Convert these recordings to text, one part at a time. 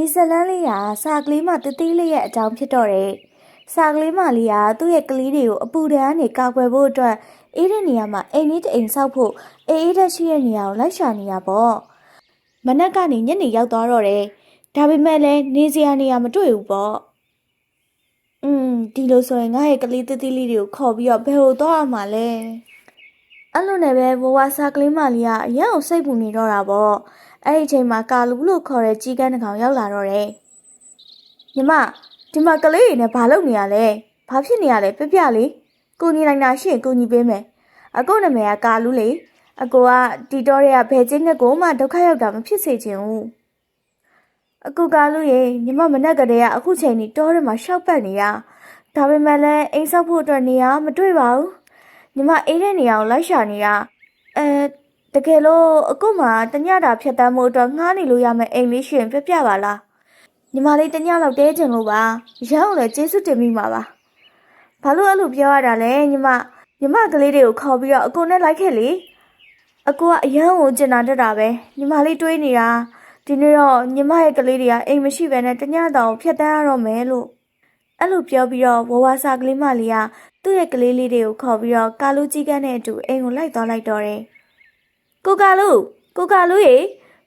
ဒီဇလန်းလေးကစာကလေးမတတိလေးရဲ့အကြောင်းဖြစ်တော့တယ်စာကလေးမလေးကသူ့ရဲ့ကလေးတွေကိုအပူဒဏ်ကနေကာကွယ်ဖို့အတွက်အေးတဲ့နေရာမှာအိမ်လေးတစ်အိမ်ဆောက်ဖို့အေးအေးတဲ့ရှိတဲ့နေရာကိုလိုက်ရှာနေတာပေါ့မနက်ကနေညနေရောက်သွားတော့တယ်ဒါပေမဲ့လည်းနေစရာနေရာမတွေ့ဘူးပေါ့อืมဒီလိုဆိုရင်ငါရဲ့ကလေးတတိလေးတွေကိုခေါ်ပြီးတော့ဘယ်လိုသွားအောင်မလဲအဲ့လိုနဲ့ပဲဘဝစာကလေးမလေးကအရန်ကိုစိတ်ပူနေတော့တာပေါ့ အဲ့ဒီအချိန်မှာကာလူလို့ခေါ်တဲ့ကြီးကန်းတစ်ကောင်ရောက်လာတော့တယ်ညီမဒီမှာကလေးတွေနဲ့ဘာလုပ်နေရလဲဘာဖြစ်နေရလဲပြပြလေးကိုညီလိုက်တာရှင့်ကိုညီပေးမယ်အကိုနာမည်ကကာလူလေအကိုကတီတော်ရဲ့ဘယ်ချင်းငက်ကိုမှဒုက္ခရောက်တာမဖြစ်စေချင်ဘူးအကူကာလူရေညီမမနဲ့ကလေးကအခုချိန်นี้တောထဲမှာရှောက်ပတ်နေရဒါပေမဲ့လည်းအိမ်ဆောက်ဖို့အတွက်နေရာမတွေ့ပါဘူးညီမအေးတဲ့နေရာကိုလိုက်ရှာနေတာအဲ တကယ်လို့အခုမှတညတာဖြတ်တမ်းမှုအတွက်ငှားနေလို့ရမယ့်အိမ်လေးရှင်ပြပြပါလားညီမလေးတညလောက်တဲချင်လို့ပါရောက်လည်းကျေးဇူးတင်မိမှာပါဘာလို့အဲ့လိုပြောရတာလဲညီမညီမကလေးတွေကိုခေါ်ပြီးတော့အကိုနဲ့လိုက်ခဲ့လေအကိုကအရန်ကိုကျင်နာတတ်တာပဲညီမလေးတွေးနေတာဒီနေ့တော့ညီမရဲ့ကလေးတွေကအိမ်မရှိဘဲနဲ့တညတောင်ဖြတ်တမ်းရတော့မယ်လို့အဲ့လိုပြောပြီးတော့ဝဝစာကလေးမလေးကသူ့ရဲ့ကလေးလေးတွေကိုခေါ်ပြီးတော့ကာလူကြီးကန်းနဲ့အတူအိမ်ကိုလိုက်သွားလိုက်တော့တယ်။ ကိုကာလူကိုကာလူရေ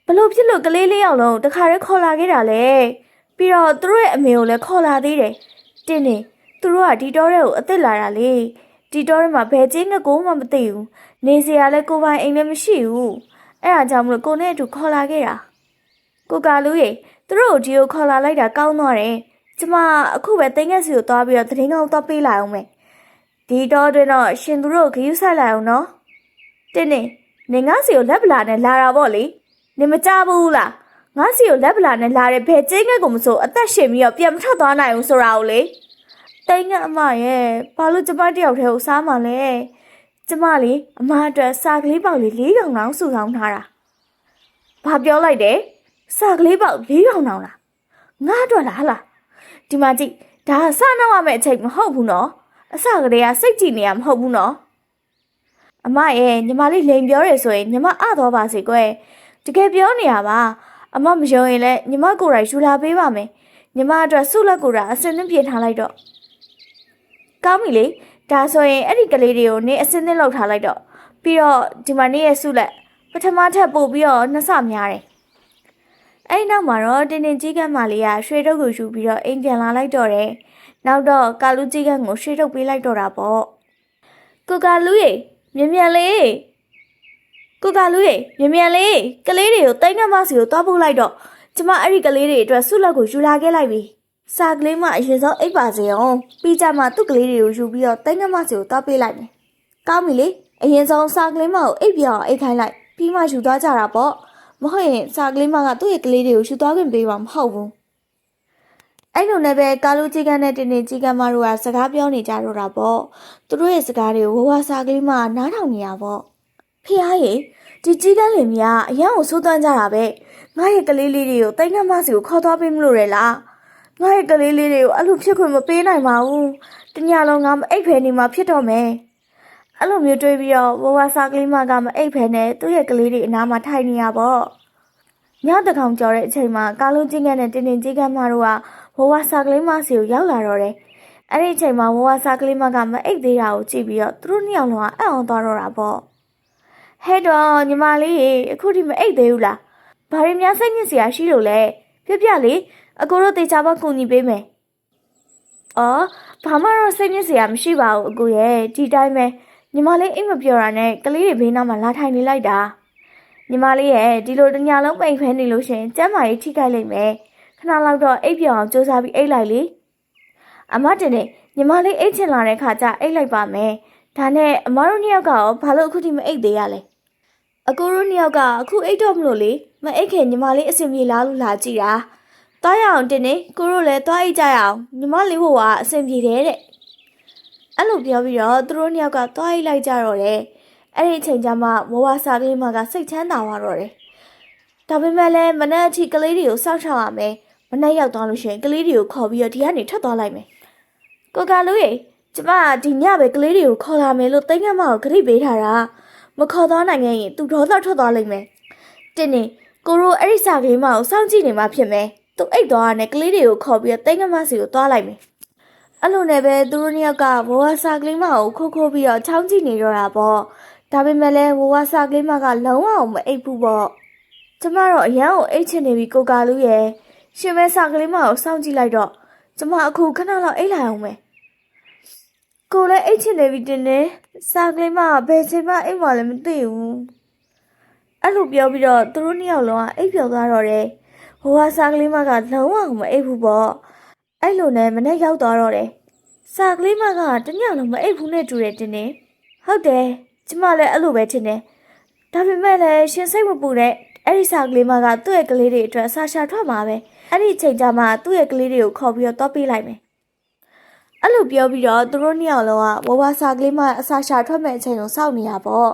ဘလို့ဖြစ်လို့ကလေးလေးယောက်လုံးတခါတည်းခေါ်လာခဲ့တာလဲ။ပြီးတော့သူတို့ရဲ့အမေကိုလည်းခေါ်လာသေးတယ်။တင်းနေသူတို့ကဒီတောထဲကိုအစ်စ်လာတာလေ။ဒီတောထဲမှာဘယ်ချင်းငကိုမှမသိဘူး။နေစရာလည်းကိုပိုင်အိမ်လည်းမရှိဘူး။အဲ့ဒါကြောင့်မလို့ကိုနဲ့အတူခေါ်လာခဲ့တာ။ကိုကာလူရေသူတို့ကိုဒီကိုခေါ်လာလိုက်တာကောင်းတော့တယ်။ကျမအခုပဲတင်းငက်စီကိုသွားပြီးတော့သတင်းကောင်းသွားပေးလာအောင်မယ်။ဒီတော့တွင်တော့ရှင်သူတို့ဂယူးဆိုင်လိုက်အောင်နော်တင်းနေ နေငါစီကိုလက်ပလာနဲ့လာတာပေါ့လေနေမကြဘူးလားငါစီကိုလက်ပလာနဲ့လာတဲ့ဘယ်ကျင်းငယ်ကိုမဆိုအသက်ရှင်ပြီးတော့ပြန်မထွက်သွားနိုင်ဘူးဆိုတာကိုလေတိန်ကအမရဲ့ဘာလို့ကျမတယောက်တည်းကိုစားမှလဲကျမလေအမအတွက်စာကလေးပေါက်လေး၄កောင်တောင်စုဆောင်ထားတာဘာပြောလိုက်တယ်စာကလေးပေါက်၄កောင်တောင်လားငါအတွက်လားဟလားဒီမှာကြည့်ဒါကစနောက်ရမယ့်အချိန်မဟုတ်ဘူးနော်အစကတည်းကစိတ်ကြည်နေရမဟုတ်ဘူးနော် အမရဲ့ညီမလေးလိန်ပြောရဆိုရင်ညီမအတော့ပါစေကွယ်တကယ်ပြောနေရပါအမမယုံရင်လည်းညီမကိုယ်တိုင်ယူလာပေးပါမယ်ညီမအတွက်ဆုလက်ကိုယ်တိုင်အစင်းသင်းပြင်ထားလိုက်တော့ကောင်းပြီလေဒါဆိုရင်အဲ့ဒီကလေးတွေကိုနေအစင်းသင်းလောက်ထားလိုက်တော့ပြီးတော့ဒီမှာနေရဲ့ဆုလက်ပထမထပ်ပို့ပြီးတော့နှစ်ဆများတယ်အဲ့ဒီနောက်မှာတော့တင်းတင်းကြီးကန်းမလေးကရွှေတုပ်ကိုယူပြီးတော့အိမ်ပြန်လာလိုက်တော့တယ်နောက်တော့ကာလူကြီးကန်းကိုရွှေထုတ်ပေးလိုက်တော့တာပေါ့ကိုကာလူရေ မြင်မြန်လေးကိုကာလူရေမြင်မြန်လေးကလေးတွေကိုတိုင်းကမစီကိုတွားပို့လိုက်တော့ကျမအဲ့ဒီကလေးတွေအတွက်ဆုလက်ကိုယူလာခဲ့လိုက်ပြီစာကလေးမအရင်ဆုံးအိပ်ပါစေအောင်ပြီးကြမှာသူ့ကလေးတွေကိုယူပြီးတော့တိုင်းကမစီကိုတွားပေးလိုက်မယ်ကောင်းပြီလေအရင်ဆုံးစာကလေးမကိုအိပ်ပြအောင်အိပ်ခိုင်းလိုက်ပြီးမှယူသွားကြတာပေါ့မဟုတ်ရင်စာကလေးမကသူ့ရဲ့ကလေးတွေကိုယူသွားခွင့်ပေးမှာမဟုတ်ဘူး အဲ့လိုနဲ့ပဲကာလူကြီးကန်းနဲ့တင်းတင်းကြီးကန်းမတို့ကစကားပြောနေကြတော့တာပေါ့သူတို့ရဲ့စကားတွေကိုဝဝစာကလေးမှနားထောင်နေရပေါ့ဖေဟာရေဒီကြီးကန်းလင်မယားအရန်ကိုစိုးသွမ်းကြတာပဲငါရဲ့ကလေးလေးတွေကိုတိတ်ငတ်မစီကိုခေါ်သွားပေးမလို့ရလားငါရဲ့ကလေးလေးတွေကိုအဲ့လိုဖြစ်ခွင့်မပေးနိုင်ပါဘူးတညလုံးငါမအိပ်ဖဲနေမှာဖြစ်တော့မယ်အဲ့လိုမျိုးတွေးပြီးတော့ဝဝစာကလေးမကမအိပ်ဖဲနဲ့သူ့ရဲ့ကလေးတွေအနားမှာထိုင်နေရပေါ့ညတကောင်ကြော်တဲ့အချိန်မှာကာလူကြီးကန်းနဲ့တင်းတင်းကြီးကန်းမတို့က ဝဝစာကလေးမစီကိုရောက်လာတော့တယ်။အဲ့ဒီအချိန်မှာဝဝစာကလေးမကမအိတ်သေးတာကိုကြည့်ပြီးတော့သူတို့နှစ်ယောက်လုံးကအံ့ဩသွားတော့တာပေါ့။ဟဲ့တော့ညီမလေးရေအခုထိမအိတ်သေးဘူးလား။ဘာရင်းများစိတ်ညစ်စရာရှိလို့လဲ။ပြပြလေးအကိုတို့တေချာပေါကူညီပေးမယ်။အော်ဘာမှတော့စိတ်ညစ်စရာမရှိပါဘူးအကိုရဲ့ဒီတိုင်းပဲညီမလေးအိတ်မပြောတာနဲ့ကလေးတွေဘေးနားမှာလာထိုင်နေလိုက်တာ။ညီမလေးရဲ့ဒီလိုတညာလုံးပိန်ဖဲနေလို့ရှရင်ကျမ်းမာရေးထိခိုက်လိမ့်မယ်။ ခဏလောက်တော့အိပ်ပြောင်အောင်စူးစမ်းပြီးအိပ်လိုက်လေအမတင်နေညီမလေးအိပ်ချင်လာတဲ့ခါကျအိပ်လိုက်ပါမယ်ဒါနဲ့အမတို့နှစ်ယောက်ကရောဘာလို့အခုထိမအိပ်သေးရလဲအကိုတို့နှစ်ယောက်ကအခုအိပ်တော့မလို့လေမအိပ်ခင်ညီမလေးအဆင်ပြေလားလို့လာကြည့်တာသွားရအောင်တင်နေကိုတို့လည်းသွားအိပ်ကြရအောင်ညီမလေးဘဝကအဆင်ပြေတယ်တဲ့အဲ့လိုပြောပြီးတော့သူတို့နှစ်ယောက်ကသွားအိပ်လိုက်ကြတော့တယ်အဲ့ဒီအချိန်ကျမှဝဝစာကလေးမကစိတ်ချမ်းသာသွားတော့တယ်ဒါပေမဲ့လည်းမနက်အထိကလေးတွေကိုစောင့်ရှောက်ရမယ်။ မနက်ရောက်သွားလို့ရှိရင်ကလေးတွေကိုခေါ်ပြီးတော့ဒီကနေထွက်သွားလိုက်မယ်။ကိုကလူရေကျမကဒီညပဲကလေးတွေကိုခေါ်လာမယ်လို့တိတ်ငတ်မကိုခရီးပေးထားတာ။မခေါ်သွားနိုင်ရင်သူဒေါသထွက်သွားလိမ့်မယ်။တင်းနေကိုရိုအဲ့ဒီစာကလေးမကိုစောင့်ကြည့်နေမှဖြစ်မယ်။သူအိတ်သွားရနဲ့ကလေးတွေကိုခေါ်ပြီးတော့တိတ်ငမစီကိုသွားလိုက်မယ်အဲ့လိုနဲ့ပဲသူတို့နှစ်ယောက်ကဘဝစာကလေးမကိုခိုးခိုးပြီးတော့ချောင်းကြည့်နေတော့တာပေါ့ဒါပေမဲ့လည်းဘဝစာကလေးမကလုံးဝမအိတ်ဘူးပေါ့ကျမတော့အရန်ကိုအိတ်ချင်နေပြီကိုကာလူရဲ့ ရှင်မဲစာကလေးမကိုစောင့်ကြည့်လိုက်တော့ကျမအခုခဏလောက်အိတ်လိုက်အောင်မယ်ကိုလည်းအိတ်ချင်နေပြီတင်နေစာကလေးမကဘယ်ချိန်မှအိတ်မှလည်းမသိဘူးအဲ့လိုပြောပြီးတော့သူတို့နှစ်ယောက်လုံးကအိပ်ပျော်သွားတော့တယ်။ဟိုကစားကလေးမကလုံးဝမအိပ်ဘူးပေါ့။အဲ့လိုနဲ့မနေ့ရောက်သွားတော့တယ်။စားကလေးမကတညလုံးမအိပ်ဘူးနဲ့တူတယ်တင်နေ။ဟုတ်တယ်။ကျမလည်းအဲ့လိုပဲထင်တယ်။ဒါပေမဲ့လည်းရှင်စိတ်မပူနဲ့အဲ့ဒီစားကလေးမကသူ့ရဲ့ကလေးတွေအတွက်စာရှာထွက်မှာပဲ။ အဲ့ဒီချိန်ကျမှသူ့ရဲ့ကလေးတွေကိုခေါ်ပြီးတော့တော့ပေးလိုက်မယ်။အဲ့လိုပြောပြီးတော့သူတို့နှစ်ယောက်လုံးကဝဝစားကလေးမအစာရှာထွက်မဲ့အချိန်ကိုစောင့်နေတာပေါ့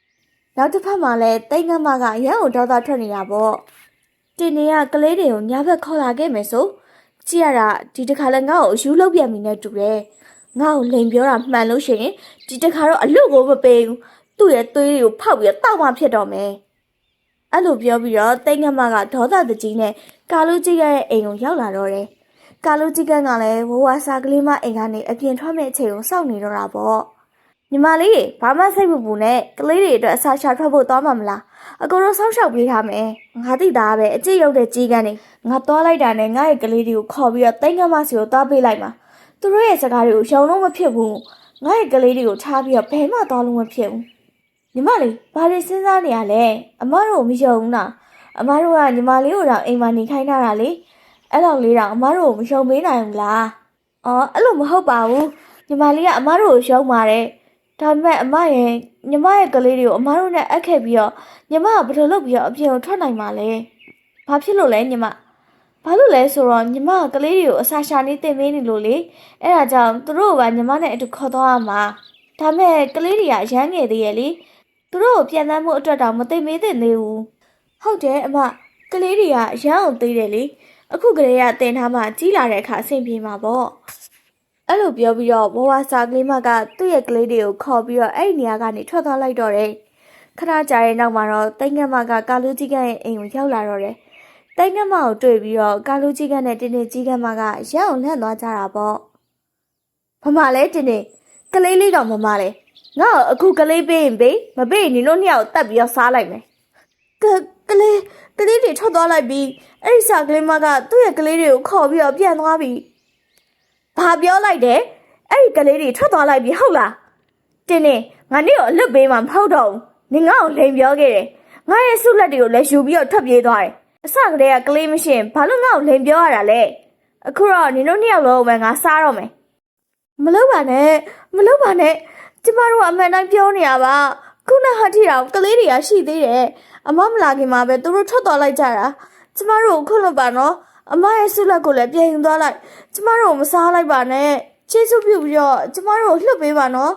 ။နောက်တစ်ဖက်မှာလည်းတိတ်ငမကရန်ကိုဒေါသထွက်နေတာပေါ့တင်နေကကလေးတွေကိုညာဘက်ခေါ်လာခဲ့မယ်ဆိုကြည့်ရတာဒီတစ်ခါလည်းငါ့ကိုအယူလောက်ပြန်ပြီနဲ့တူတယ်ငါ့ကိုလိန်ပြောတာမှန်လို့ရှိရင်ဒီတစ်ခါတော့အလွတ်ကိုမပေးဘူးသူ့ရဲ့သွေးတွေကိုဖောက်ပြီးတော့တောက်မှဖြစ်တော့မယ် အဲ့လိုပြောပြီးတော့တိတ်ငမကဒေါသတကြီးနဲ့ကာလူကြီးရဲ့အိမ်ကိုရောက်လာတော့တယ်ကာလူကြီးကလည်းဝဝစာကလေးမအိမ်ကနေအပြင်ထွက်မဲ့အချိန်ကိုစောင့်နေတော့တာပေါ့ညီမလေးဘာမှစိတ်မပူနဲ့ကလေးတွေအတွက်အစာရှာထွက်ဖို့သွားမှာမလားအကိုတို့ဆောက်ရှောက်ပေးထားမယ်ငါသိတာပဲအကြည့်ရောက်တဲ့ကြီးကန်းနေငါသွားလိုက်တာနဲ့ငါရဲ့ကလေးတွေကိုခေါ်ပြီးတော့တိတ်ငမစီကိုသွားပေးလိုက်မှာသူတို့ရဲ့စကားတွေကိုရှုံလို့မဖြစ်ဘူးငါရဲ့ကလေးတွေကိုထားပြီးတော့ဘယ်မှသွားလို့မဖြစ်ဘူး ညီမလေးဘာတွေစဉ်းစားနေရလဲအမတို့မယုံဘူးလားအမတို့ကညီမလေးကိုတော့အိမ်မှာနေခိုင်းထားတာလေအဲ့လောက်လေးတော့အမတို့ကိုမယုံပေးနိုင်ဘူးလားအော်အဲ့လိုမဟုတ်ပါဘူးညီမလေးကအမတို့ကိုရှုံးပါတယ်ဒါပေမဲ့အမရဲ့ညီမရဲ့ကလေးတွေကိုအမတို့နဲ့အပ်ခဲ့ပြီးတော့ညီမကဘယ်လိုလုပ်ပြီးတော့အပြင်ကိုထွက်နိုင်မှာလဲ။ဘာဖြစ်လို့လဲညီမ။ဘာလို့လဲဆိုတော့ညီမကကလေးတွေကိုအစာရှာနေတင်ပေးနေလို့လေ။အဲ့ဒါကြောင့်သူတို့ကညီမနဲ့အတူခေါ်သွားရမှာ။ဒါမဲ့ကလေးတွေကရမ်းငယ်သေးရဲ့လေ။ သူတို့ကိုပြန်တမ်းမှုအတွက်တောင်မသိမေးသင့်သေးဘူး။ဟုတ်တယ်အမကလေးတွေကရမ်းအောင်သေးတယ်လေ။အခုကလေးကတင်ထားမှကြီးလာတဲ့အခါအဆင်ပြေမှာပေါ့။အဲ့လိုပြောပြီးတော့ဘဝစာကလေးမကသူ့ရဲ့ကလေးတွေကိုခေါ်ပြီးတော့အဲ့ဒီနေရာကနေထွက်သွားလိုက်တော့တယ်။ခဏကြာရဲ့နောက်မှာတော့တိတ်ငတ်မကကာလူကြီးကရဲ့အိမ်ကိုရောက်လာတော့တယ်။တိတ်ငတ်မကိုတွေ့ပြီးတော့ကာလူကြီးကနဲ့တင်းတင်းကြီးကမကရအောင်လန့်သွားကြတာပေါ့။မမလဲတင်းတင်းကလေးလေးတော့မမလဲ။ ငါ့ကိုအခုကလေးပေးရင်ပေးမပေးရင်နင်တို့နှစ်ယောက်တက်ပြီးတော့စားလိုက်မယ်။ကကလေးကလေးတွေထွက်သွားလိုက်ပြီးအဲ့ဒီစာကလေးမကသူ့ရဲ့ကလေးတွေကိုခေါ်ပြီးတော့ပြန်သွားပြီ။ဘာပြောလိုက်တယ်အဲ့ဒီကလေးတွေထွက်သွားလိုက်ပြီဟုတ်လားတင်းနေငါနေ့ကိုအလွတ်ပေးမှမဟုတ်တော့ဘူးနင်ငါ့ကိုလိန်ပြောခဲ့တယ်ငါရဲ့ဆုလက်တွေကိုလည်းယူပြီးတော့ထွက်ပြေးသွားတယ်အစကတည်းကကလေးမရှိရင်ဘာလို့ငါ့ကိုလိန်ပြောရတာလဲအခုတော့နင်တို့နှစ်ယောက်လုံးပဲငါစားတော့မယ်မလုပ်ပါနဲ့မလုပ်ပါနဲ့ ကျမတို့ကအမှန်တိုင်းပြောနေရပါခုနဟာထီတော်ကလေးတွေကရှိသေးတယ်အမမလာခင်မှာပဲသူတို့ထွက်သွားလိုက်ကြတာကျမတို့ကိုခွတ်လို့ပါနော်အမရဲ့ဆုလက်ကိုလည်းပြင်ယူသွားလိုက်ကျမတို့ကိုမစားလိုက်ပါနဲ့ကျေးဇူးပြုပြီးတော့ကျမတို့ကိုလှုပ်ပေးပါနော်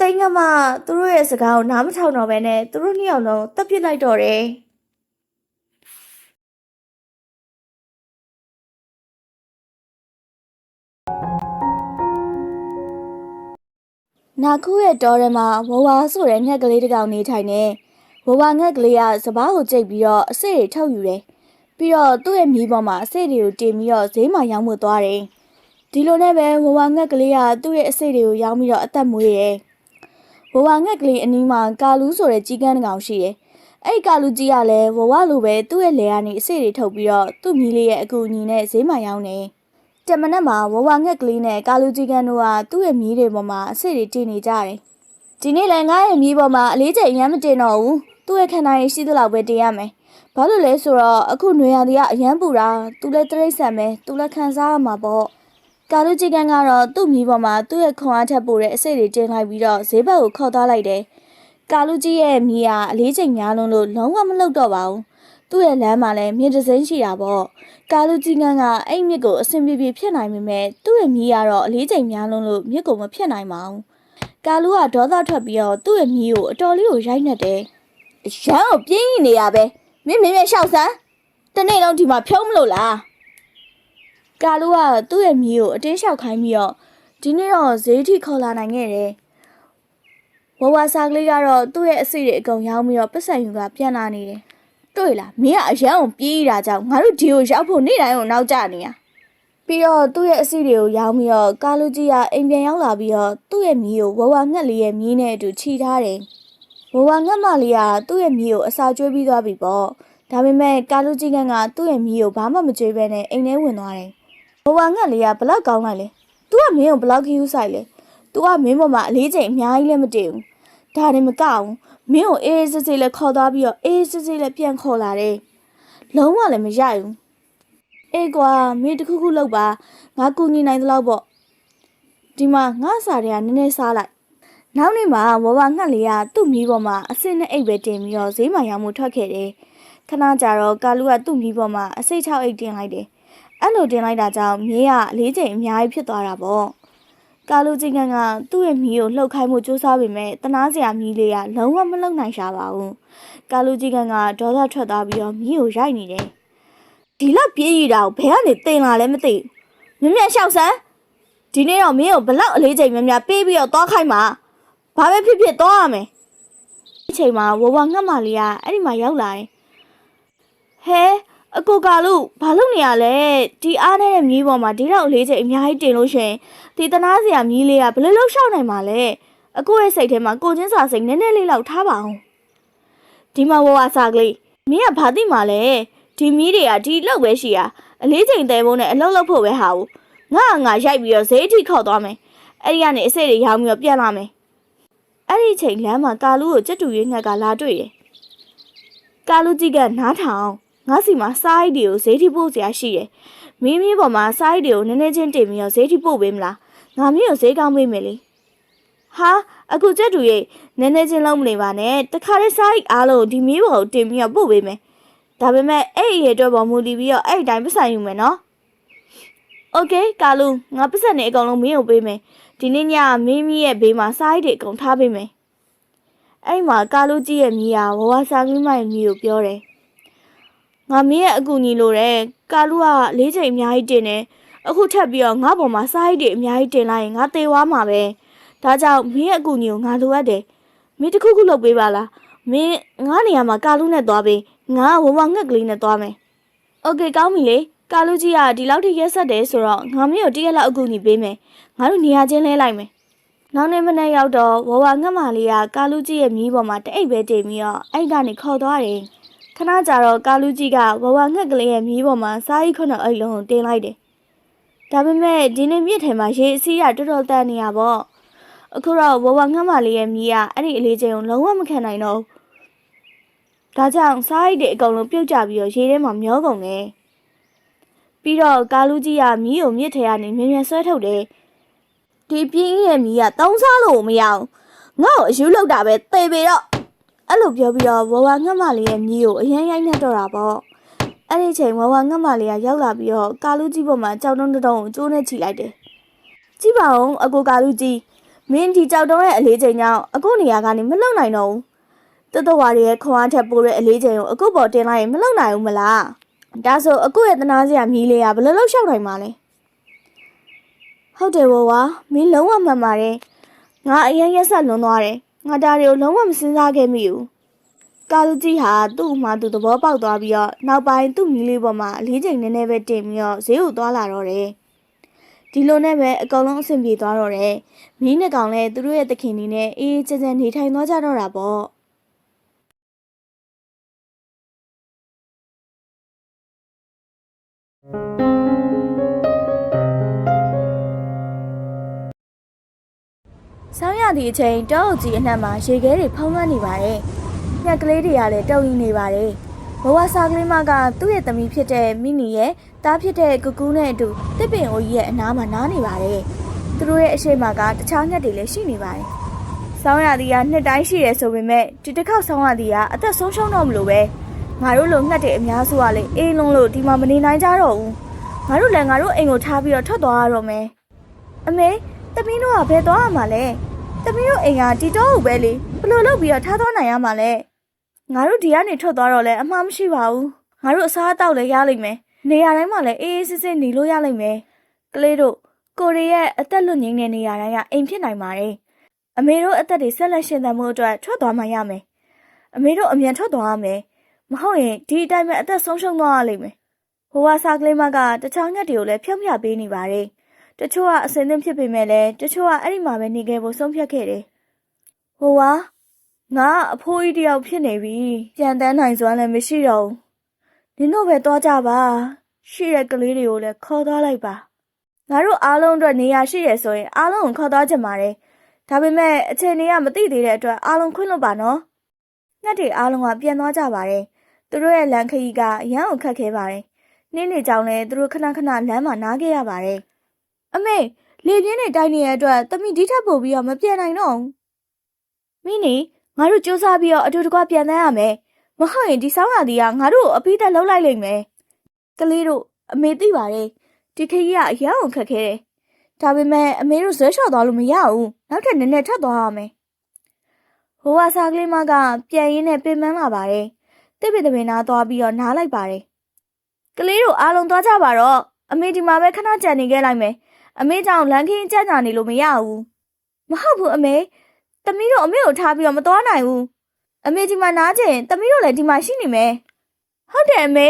တိန်ကမသူတို့ရဲ့စကားကိုနားမထောင်တော့ဘဲနဲ့သူတို့နှစ်ယောက်လုံးတက်ပစ်လိုက်တော့တယ် နာခုရဲ့တောထဲမှာဝဝဆိုတဲ့ငှက်ကလေးတစ်ကောင်နေထိုင်နေဝဝငှက်ကလေးကစပားကိုကြိတ်ပြီးတော့အစ်စ်တွေထုတ်ယူတယ်ပြီးတော့သူ့ရဲ့မိဘမှာအစ်စ်တွေကိုတင်ပြီးတော့ဈေးမှာရောင်းဖို့သွားတယ်ဒီလိုနဲ့ပဲဝဝငှက်ကလေးကသူ့ရဲ့အစိတ်တွေကိုရောင်းပြီးတော့အသက်မွေးတယ်။ဝဝငှက်ကလေးအနီးမှာကာလူးဆိုတဲ့ကြီးကန်းတစ်ကောင်ရှိတယ်။အဲ့ဒီကာလူးကြီးကလည်းဝဝလိုပဲသူ့ရဲ့လယ်ကနေအစိတ်တွေထုတ်ပြီးတော့သူ့မီးလေးရဲ့အကူအညီနဲ့ဈေးမှာရောင်းတယ်။ တမနက်မှာဝဝငှက်ကလေးနဲ့ကာလူးကြီးကန်းတို့ကသူ့ရဲ့မီးတွေပေါ်မှာအစိတ်တွေတင်နေကြတယ်။ဒီနေ့လည်းငါရဲ့မီးပေါ်မှာအလေးချိန်အများမတင်တော့ဘူး။သူ့ရဲ့ခန္ဓာရည်ရှိသလောက်ပဲတင်ရမယ်။ဘာလို့လဲဆိုတော့အခုနွေရာသီကအရန်ပူတာ။သူလည်းတရိတ်ဆန်ပဲ။သူလည်းခံစားရမှာပေါ့။ကာလူကြီးကန်ကတော့သူ့မိပေါ်မှာသူ့ရဲ့ခွန်အားထက်ပိုတဲ့အစိတ်တွေတင်လိုက်ပြီးတော့ဈေးဘက်ကိုခေါက်သွားလိုက်တယ်။ကာလူကြီးရဲ့မိကအလေးချိန်များလုံးလို့လုံးဝမလှုပ်တော့ပါဘူး။ သူ့ရဲ့လမ်းမှာလည်းမြေတစိမ့်ရှိတာပေါ့။ကာလူကြီးကန်ကအဲ့မြစ်ကိုအဆင်ပြေပြေဖြစ်နိုင်ပေမဲ့သူ့ရဲ့မိကတော့အလေးချိန်များလုံးလို့မြစ်ကိုမဖြစ်နိုင်ပါဘူး။ကာလူကဒေါသထွက်ပြီးတော့သူ့ရဲ့မိကိုအတော်လေးကိုရိုက်နှက်တယ်။ရမ်းကိုပြင်းနေရပဲ။မင်းမင်းမရှောက်စမ်း။တနေ့လုံးဒီမှာဖြုံးမလို့လား။ကာလူကသူ့ရဲ့မြေကိုအတင်းလျှောက်ခိုင်းပြီးတော့ဒီနေ့တော့ဈေးထိခေါ်လာနိုင်ခဲ့တယ်။ဝဝစာကလေးကတော့သူ့ရဲ့အစိတ်တွေအကုန်ရောင်းပြီးတော့ပတ်စံယူကပြန်လာနေတယ် တွေ့လားမင်းကအရန်ကိုပြေးတာကြောင့်ငါတို့ဒီကိုရောက်ဖို့နေ့တိုင်းကိုနောက်ကျနေရပြီးတော့သူ့ရဲ့အစီတွေကိုရောင်းပြီးတော့ကာလူကြီးကအိမ်ပြန်ရောက်လာပြီးတော့သူ့ရဲ့မီးကိုဝဝငှက်လေးရဲ့မီးနဲ့အတူခြိထားတယ်ဝဝငှက်မလေးကသူ့ရဲ့မီးကိုအစာကျွေးပြီးသွားပြီပေါ့ဒါပေမဲ့ကာလူကြီးကကသူ့ရဲ့မီးကိုဘာမှမကျွေးဘဲနဲ့အိမ်ထဲဝင်သွားတယ်ဝဝငှက်လေးကဘလောက်ကောင်းလိုက်လဲသူကမင်းကိုဘလောက်ခရူးဆိုင်လဲသူကမင်းပေါ်မှာအလေးချိန်အများကြီးလည်းမတည်ဘူးဒါနဲ့မကအောင် မင်းကိုအေးအေးဆေးဆေးလည်းခေါ်သွားပြီးတော့အေးအေးဆေးဆေးလည်းပြန်ခေါ်လာတယ်လုံးဝလည်းမရဘူးအေးကွာမင်းတခုခုလောက်ပါငါကူညီနိုင်သလောက်ပေါ့ဒီမှာငါစားတွေကနည်းနည်းစားလိုက်နောက်နေ့မှာဝဝငှက်လေးကသူ့မီးပေါ်မှာအစစ်နဲ့အိတ်ပဲတင်ပြီးတော့ဈေးမှာရောင်းမှုထွက်ခဲ့တယ်ခဏကြာတော့ကာလူကသူ့မီးပေါ်မှာအစိတ်ချောက်အိတ်တင်လိုက်တယ်အဲ့လိုတင်လိုက်တာကြောင့်မြေးကအလေးချိန်အများကြီးဖြစ်သွားတာပေါ့ ကာလူချင်းကကသူ့ရဲ့မီးကိုလှုပ်ခိုင်းမှုစူးစမ်းပေမဲ့တနာစရာမီးလေးကလုံးဝမလှုပ်နိုင်ရှာပါဘူးကာလူချင်းကကဒေါသထွက်သွားပြီးတော့မီးကိုရိုက်နေတယ်ဒီလောက်ပြေးရတာကိုဘယ်ကနေတင်လာလဲမသိဘူးမြမြလျှောက်စမ်းဒီနေ့တော့မင်းကိုဘလောက်အလေးချိန်များများပေးပြီးတော့သွားခိုင်းမှာဘာပဲဖြစ်ဖြစ်သွားရမယ်ဒီချိန်မှာဝဝငှက်မလေးကအဲ့ဒီမှာရောက်လာတယ်ဟဲ အကိုကလူဘာလုပ်နေရလဲဒီအားနဲ့တဲ့မြီးပေါ်မှာဒီလောက်အလေးချိန်အများကြီးတင်လို့ရှရင်ဒီတနာစရာမြီးလေးကဘယ်လိုလှုပ်ရှောက်နိုင်မှာလဲအကိုရဲ့စိတ်ထဲမှာကိုချင်းစာစိတ်နည်းနည်းလေးလောက်ထားပါအောင်ဒီမှာဝဝစာကလေးမင်းကဘာသိမှာလဲဒီမြီးတွေကဒီလောက်ပဲရှိရအလေးချိန်တဲဖို့နဲ့အလောက်လောက်ဖို့ပဲဟာဘူးငါငါရိုက်ပြီးတော့ဈေးအထိခောက်သွားမယ်အဲ့ဒီကနေအစ်စ်တွေရောင်းပြီးတော့ပြန်လာမယ်အဲ့ဒီချိန်လမ်းမှာကာလူကိုကြက်တူရွေးငှက်ကလာတွေ့တယ်ကာလူကြီးကနားထောင် ငါစီမှာစားအိတ်တွေကိုဈေးထိပို့စရာရှိတယ်။မင်းမင်းပေါ်မှာစားအိတ်တွေကိုနည်းနည်းချင်းတင်ပြီးတော့ဈေးထိပို့ပေးမလား။ငါမျိုးကိုဈေးကောင်းပေးမယ်လေ။ဟာအခုကျက်တူရဲ့နည်းနည်းချင်းလုံးမနေပါနဲ့။တခါတည်းစားအိတ်အားလုံးဒီမင်းပေါ်ကိုတင်ပြီးတော့ပို့ပေးမယ်။ဒါပေမဲ့အဲ့ဒီရဲ့အတွက်ပေါ်မူတည်ပြီးတော့အဲ့ဒီတိုင်းပတ်ဆိုင်ယူမယ်နော်။ Okay ကာလူငါပတ်စံနေအကုန်လုံးမင်းကိုပေးမယ်။ဒီနေ့ညမင်းမီးရဲ့ဘေးမှာစားအိတ်တွေအကုန်ထားပေးမယ်။အဲ့ဒီမှာကာလူကြီးရဲ့မိယာဝဝစားကလေးမရဲ့မိကိုပြောတယ်။ ငါမင်းရဲ့အကူညီလိုတယ်ကာလူကလေးချိန်အများကြီးတင်တယ်အခုထပ်ပြီးတော့ငါပေါ်မှာစားရိတ်တွေအများကြီးတင်လိုက်ရင်ငါသေသွားမှာပဲဒါကြောင့်မင်းရဲ့အကူညီကိုငါလိုအပ်တယ်မင်းတစ်ခုခုလုပ်ပေးပါလားမင်းငါနေရာမှာကာလူနဲ့သွားပေးငါဝဝငှက်ကလေးနဲ့သွားမယ်โอเคကောင်းပြီလေကာလူကြီးကဒီလောက်ထိရက်ဆက်တယ်ဆိုတော့ငါမင်းကိုတရက်လောက်အကူညီပေးမယ်ငါတို့နေရာချင်းလဲလိုက်မယ်နောက်နေ့မနေ့ရောက်တော့ဝဝငှက်မလေးကကာလူကြီးရဲ့မြီးပေါ်မှာတအိတ်ပဲတင်ပြီးတော့အဲ့ကနေခေါ်သွားတယ် ခဏကြာတော့ကာလူကြီးကဝဝငှက်ကလေးရဲ့မြီးပေါ်မှာစားရီခုနှစ်အိတ်လုံးကိုတင်လိုက်တယ်။ဒါပေမဲ့ဒီနေ့မြစ်ထဲမှာရေအစီးရတော်တော်တန်နေရပေါ့။အခုတော့ဝဝငှက်မလေးရဲ့မြီးကအဲ့ဒီအလေးချိန်ကိုလုံးဝမခံနိုင်တော့ဘူး။ဒါကြောင့်စားရီတွေအကုန်လုံးပြုတ်ကျပြီးတော့ရေထဲမှာမျောကုန်တယ်။ပြီးတော့ကာလူကြီးကမြီးကိုမြစ်ထဲကနေမြင်မြန်ဆွဲထုတ်တယ်။ဒီပြင်းရဲ့မြီးကတောင်းစားလို့မရအောင်ငါ့ကိုအယူလောက်တာပဲသေပေတော့ အဲ့လိုပြောပြီးတော့ဝဝငှက်မလေးရဲ့မြီးကိုအရင်ရိုက်နှက်တော့တာပေါ့အဲ့ဒီအချိန်ဝဝငှက်မလေးကရောက်လာပြီးတော့ကာလူကြီးပေါ်မှာကြောက်တုံးတုံးကိုကျိုးနဲ့ချီလိုက်တယ်ကြည့်ပါဦးအကိုကာလူကြီးမင်းဒီကြောက်တုံးရဲ့အလေးချိန်ကြောင့်အကိုနေရာကနေမလုံနိုင်တော့ဘူးတတဝါရဲ့ခွန်အားထက်ပိုတဲ့အလေးချိန်ကိုအကိုပေါ်တင်လိုက်ရင်မလုံနိုင်ဘူးမလားဒါဆိုအကိုရဲ့တနာစရာမြီးလေးကဘယ်လိုလုပ်လျှောက်နိုင်မှာလဲဟုတ်တယ်ဝဝမင်းလုံးဝမှန်ပါတယ်ငါအရင်ရက်ဆက်လွန်သွားတယ် ငါဒါတွေကိုလုံးဝမစဉ်းစားခဲ့မိဘူးကာလူကြီးဟာသူ့အမှားသူသဘောပေါက်သွားပြီးတော့နောက်ပိုင်းသူ့မီးလေးပေါ်မှာအလေးချိန်နည်းနည်းပဲတင်ပြီးတော့ဈေးကိုသွားလာတော့တယ်။ဒီလိုနဲ့ပဲအကောင်လုံးအဆင်ပြေသွားတော့တယ်။မီးနဲ့ကောင်လည်းသူတို့ရဲ့သခင်နေနဲ့အေးအေးချမ်းချမ်းနေထိုင်သွားကြတော့တာပေါ့။ ရသည့်အချိန်တောအုပ်ကြီးအနှံ့မှာရေခဲတွေဖုံးလွှမ်းနေပါတယ်။ညက်ကလေးတွေကလည်းတုံရင်နေပါတယ်။ဘဝစာကလေးမကသူ့ရဲ့သမီးဖြစ်တဲ့မိနီရဲ့တားဖြစ်တဲ့ကူကူနဲ့အတူတစ်ပင်အိုကြီးရဲ့အနားမှာနားနေပါတယ်။သူတို့ရဲ့အရှိမကတခြားညက်တွေလည်းရှိနေပါတယ်။ဆောင်းရသည့်ကနှစ်တိုင်းရှိတယ်ဆိုပေမဲ့ဒီတစ်ခေါက်ဆောင်းရသည့်ကအသက်ဆုံးရှုံးတော့မလို့ပဲ။ငါတို့လိုငှက်တွေအများစုကလည်းအေးလုံးလို့ဒီမှာမနေနိုင်ကြတော့ဘူး။ငါတို့လည်းငါတို့အိမ်ကိုထားပြီးတော့ထွက်သွားရတော့မယ်။အမေသမီးတို့ကဘယ်သွားရမှာလဲ သမီးတို့အိမ်ကဒီတော့ဟုတ်ပဲလေဘယ်လိုလုပ်ပြီးတော့ထားသွားနိုင်ရမှာလဲငါတို့ဒီကနေထွက်သွားတော့လဲအမှားမရှိပါဘူးငါတို့အစားအသောက်လည်းရလိမ့်မယ်နေရာတိုင်းမှာလည်းအေးအေးဆေးဆေးနေလို့ရလိမ့်မယ်ကလေးတို့ကိုရီးရဲ့အသက်လွတ်ငင်းတဲ့နေရာတိုင်းကအိမ်ဖြစ်နိုင်ပါတယ်အမေတို့အသက်တွေဆက်လက်ရှင်သန်မှုအတွက်ထွက်သွားမှရမယ်အမေတို့အမြန်ထွက်သွားရမယ်မမဟုတ်ရင်ဒီအတိုင်းပဲအသက်ဆုံးရှုံးသွားရလိမ့်မယ်ဟိုဝါစာကလေးမကတခြားငှက်တွေကိုလည်းဖြုံးပြပေးနေပါတယ် တချို့ကအစင်းသင်းဖြစ်ပေမဲ့လည်းတချို့ကအဲ့ဒီမှာပဲနေခဲ့ဖို့ဆုံးဖြတ်ခဲ့တယ်ဟိုဝါငါအဖိုးကြီးတယောက်ဖြစ်နေပြီပြန်တန်းနိုင်စွမ်းလည်းမရှိတော့ဘူးနင်တို့ပဲသွားကြပါရှိတဲ့ကလေးတွေကိုလည်းခေါ်သွားလိုက်ပါငါတို့အားလုံးအတွက်နေရာရှိရဆိုရင်အားလုံးကိုခေါ်သွားကြမှာတယ်ဒါပေမဲ့အချိန်တွေကမသိသေးတဲ့အတွက်အားလုံးခွင့်လွှတ်ပါနော်ငှက်တွေအားလုံးကပြန်သွားကြပါတယ်သူတို့ရဲ့လမ်းခရီးကအရန်ကိုခက်ခဲပါတယ်နေ့နေ့ကြောင်လဲသူတို့ခဏခဏလမ်းမှာနားခဲ့ရပါတယ် အမေလေပြင်းတွေတိုက်နေတဲ့အတွက်တမိဒီထက်ပို့ပြီးတော့မပြန်နိုင်တော့ဘူးမိနီငါတို့စူးစမ်းပြီးတော့အတူတကွပြန်တန်းရမယ်မဟုတ်ရင်ဒီဆောင်းရာသီကငါတို့ကိုအပိတက်လှုပ်လိုက်လိမ့်မယ်ကလေးတို့အမေသိပါတယ်ဒီခရီးကအရန်ကိုခက်ခဲတယ်ဒါပေမဲ့အမေတို့ဇွဲလျှော့သွားလို့မရဘူးနောက်ထပ်နည်းနည်းထပ်သွားရမယ်ဟိုဝါစာကလေးမကပြန်ရင်းနဲ့ပင်ပန်းလာပါတယ်တစ်ပင်တစ်ပင်နာသွားပြီးတော့နားလိုက်ပါတယ်ကလေးတို့အားလုံးသွားကြပါတော့အမေဒီမှာပဲခဏကြံနေခဲ့လိုက်မယ် အမေကြောင့်လမ်းခင်းကြံ့ကြာနေလို့မရဘူးမဟုတ်ဘူးအမေတမီးတို့အမေကိုထားပြီးတော့မသွားနိုင်ဘူးအမေဒီမှာနားကျင်တမီးတို့လည်းဒီမှာရှိနေမယ်ဟုတ်တယ်အမေ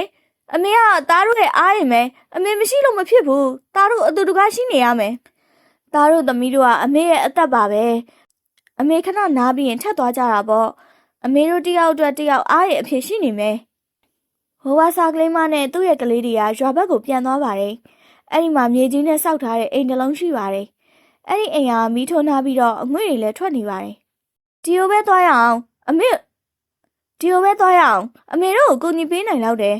အမေကသားတို့ရဲ့အားရင်မယ်အမေမရှိလို့မဖြစ်ဘူးသားတို့အတူတကားရှိနေရမယ်သားတို့သမီးတို့ကအမေရဲ့အသက်ပါပဲအမေခဏနားပြီးရင်ထပ်သွားကြတာပေါ့အမေတို့တယောက်အတွက်တယောက်အားရဲ့အဖြစ်ရှိနေမယ်ဟိုဝါစာကလေးမနဲ့သူ့ရဲ့ကလေးတွေကရွာဘက်ကိုပြန်သွားပါတယ် အဲ့ဒီမှာမြေကြီးနဲ့စောက်ထားတဲ့အိမ်တစ်လုံးရှိပါတယ်အဲ့ဒီအိမ်ကမီးထိုးနှားပြီးတော့အငွေ့တွေလည်းထွက်နေပါတယ်ဒီလိုပဲသွားရအောင်အမေဒီလိုပဲသွားရအောင်အမေတို့ကိုကူညီပေးနိုင်တော့တယ်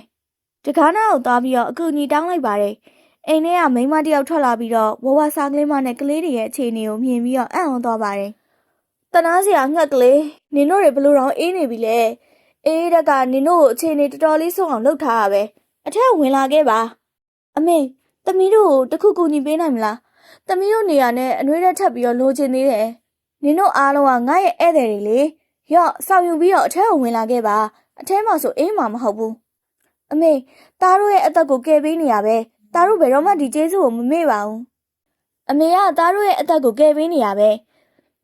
တကားနာကိုသွားပြီးတော့အကူအညီတောင်းလိုက်ပါတယ်။အိမ်ထဲကမိန်းမတစ်ယောက်ထွက်လာပြီးတော့ဝဝစားကလေးမနဲ့ကလေးတွေရဲ့အခြေအနေကိုမြင်ပြီးတော့အံ့ဩသွားပါတယ်။တနာစရာငှက်ကလေးနင်တို့တွေဘလို့တော့အေးနေပြီလဲ။အေးတက်ကနင်တို့ကိုအခြေအနေတော်တော်လေးဆုံးအောင်လုပ်ထားရပဲ။အထက်ဝင်လာခဲ့ပါ။အမေ တမီးတို့ကိုတစ်ခုကူညီပေးနိုင်မလား။တမီးတို့နေရာနဲ့အနှွေးတက်ထပ်ပြီးတော့လိုချင်သေးတယ်။နင်တို့အားလုံးကငါ့ရဲ့ဧည့်သည်တွေလေ။ရော့ဆောင်ယူပြီးတော့အထက်ကိုဝင်လာခဲ့ပါ။အထဲမှာဆိုအေးမှာမဟုတ်ဘူး။အမေသားတို့ရဲ့အသက်ကိုကယ်ပေးနေရပဲသားတို့ဘယ်တော့မှဒီကျေးဇူးကိုမမေ့ပါဘူးအမေကသားတို့ရဲ့အသက်ကိုကယ်ပေးနေရပဲ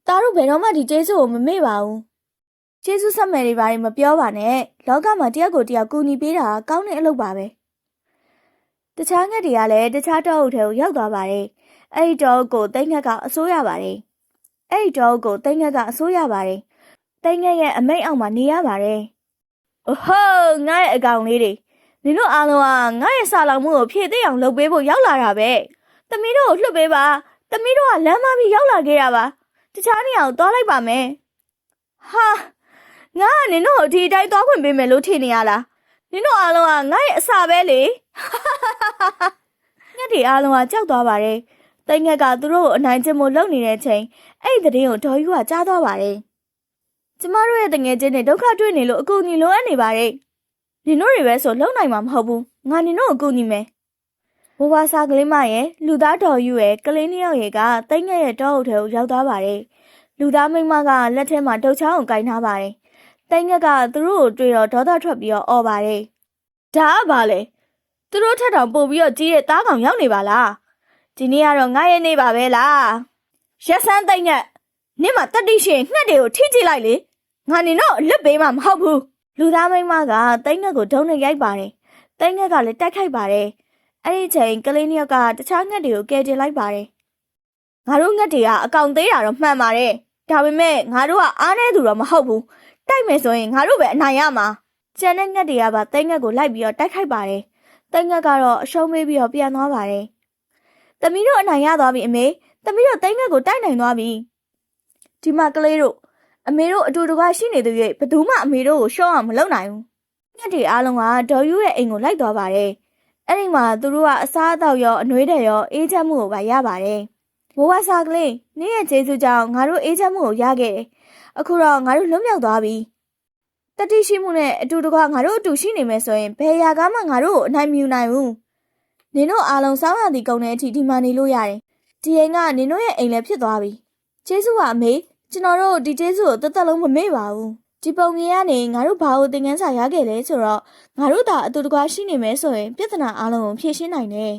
သားတို့ဘယ်တော့မှဒီကျေးဇူးကိုမမေ့ပါဘူးကျေးဇူးဆက်မယ်တွေဘာတွေမပြောပါနဲ့လောကမှာတယောက်ကိုတယောက်ကူညီပေးတာကောင်းတဲ့အလုပ်ပါပဲ တခြားငှက်တွေကလည်းတခြားတောအုပ်ထဲကိုရောက်သွားပါတယ်အဲ့ဒီတောအုပ်ကိုတိတ်ငှက်ကအစိုးရပါတယ်အဲ့ဒီတောအုပ်ကိုတိတ်ငှက်ကအစိုးရပါတယ်တိတ်ငှက်ရဲ့အမိတ်အောက်မှာနေရပါတယ်အိုဟိုးငါ့ရဲ့အကောင်လေးတွေနင်တို့အားလုံးကငါ့ရဲ့စာလောင်မှုကိုဖြည့်သိအောင်လုပ်ပေးဖို့ရောက်လာတာပဲ။တမီးတို့ကိုလွှတ်ပေးပါ။တမီးတို့ကလမ်းမပြီးရောက်လာခဲ့တာပါ။တခြားနေရာကိုသွားလိုက်ပါမယ်။ဟာငါကနင်တို့ကိုဒီအတိုင်းသွားခွင့်ပေးမယ်လို့ထင်နေရလား။ နင်တို့အားလုံးကငါ့ရဲ့အစာပဲလေ။ညက်တွေအားလုံးကကြောက်သွားပါတယ်။တိတ်ငက်ကသူတို့ကိုအနိုင်ကျင့်မှုလုပ်နေတဲ့ချိန်အဲ့ဒီသတင်းကိုဒေါ်ယူကကြားသွားပါတယ်။ကျမတို့ရဲ့တငယ်ချင်းတွေဒုက္ခတွေ့နေလို့အကူအညီလိုအပ်နေပါတယ်။နင်တို့တွေပဲဆိုလုံနိုင်မှာမဟုတ်ဘူးငါနင်တို့ကိုကူညီမယ်ဘိုးဘွားစားကလေးမရဲ့လူသားတော်ယူရဲ့ကလေးနှစ်ယောက်ရဲ့ကတိတ်ငယ်ရဲ့တောအုပ်ထဲကိုရောက်သွားပါတယ်လူသားမိန်းမကလက်ထဲမှာတုတ်ချောင်းကိုကင်ထားပါတယ် တိတ်ငယ်ကသူတို့ကိုတွေ့တော့ဒေါသထွက်ပြီးတော့អော်ပါတယ်ဒါကဘာလဲသူတို့ထက်တောင်ပို့ပြီးတော့ကြီးတဲ့သားကောင်ရောက်နေပါလားဒီနေ့ကတော့ငါရဲ့နေ့ပါပဲလားရက်ဆန်းတိတ်ငယ်နင့်မှာတတိရှင်ငှက်တွေကိုထိကြည့်လိုက်လေငါနင်တော့အလွတ်ပေးမှာမဟုတ်ဘူးလူသားမိန်းမကတိတ်ငက်ကိုဒုံနဲ့ရိုက်ပါတယ်။တိတ်ငက်ကလည်းတိုက်ခိုက်ပါတယ်။အဲ့ဒီအချိန်ကလေးနှစ်ယောက်ကတခြားငက်တွေကိုကယ်တင်လိုက်ပါတယ်။ငါတို့ငက်တွေကအကောင်သေးတာတော့မှန်ပါတယ်။ဒါပေမဲ့ငါတို့ကအားနေသူတော့မဟုတ်ဘူး။ တိုက်မယ်ဆိုရင်ငါတို့ပဲအနိုင်ရမှာ။ကျန်တဲ့ငက်တွေကပါတိတ်ငက်ကိုလိုက်ပြီးတော့တိုက်ခိုက်ပါတယ်။တိတ်ငက်ကတော့အရှုံးပေးပြီးတော့ပြန်သွားပါတယ်။သမီးတို့အနိုင်ရသွားပြီအမေ။သမီးတို့တိတ်ငက်ကိုတိုက်နိုင်သွားပြီ။ဒီမှာကလေးတို့အမေတို့အတူတကွရှိနေသူရဲ့ဘယ်သူမှအမေတို့ကိုရှော့အောင်မလုပ်နိုင်ဘူး။ညက်တွေအားလုံးကဒေါ်ယူရဲ့အိမ်ကိုလိုက်သွားပါတယ်။အဲ့ဒီမှာသူတို့ကအစားအသောက်ရောအနှွေးတဲ့ရောအေးချမ်းမှုကိုပါရပါတယ်။ဘိုးဝါစာကလေးနင့်ရဲ့ကျေးဇူးကြောင့်ငါတို့အေးချမ်းမှုကိုရခဲ့တယ်။ အခုတော့ငါတို့လွတ်မြောက်သွားပြီ။တတိရှိမှုနဲ့အတူတကွငါတို့အတူရှိနေမယ်ဆိုရင်ဘယ်ရာကမှငါတို့ကိုအနိုင်မယူနိုင်ဘူး။နင်တို့အားလုံးစောင်းရသည်ကုန်တဲ့အထိဒီမှာနေလို့ရတယ်။ဒီအိမ်ကနင်တို့ရဲ့အိမ်လည်းဖြစ်သွားပြီ။ကျေးဇူးပါအမေ။ကျွန်တော်တို့ဒီကျေးဇူးကိုတသက်လုံးမမေ့ပါဘူးဒီပုံမြင်ကနေငါတို့ဘာလို့သင်ခန်းစာရခဲ့လဲဆိုတော့ငါတို့သာအတူတကွာရှိနေမယ်ဆိုရင်ပြဿနာအလုံးကိုဖြေရှင်းနိုင်တယ်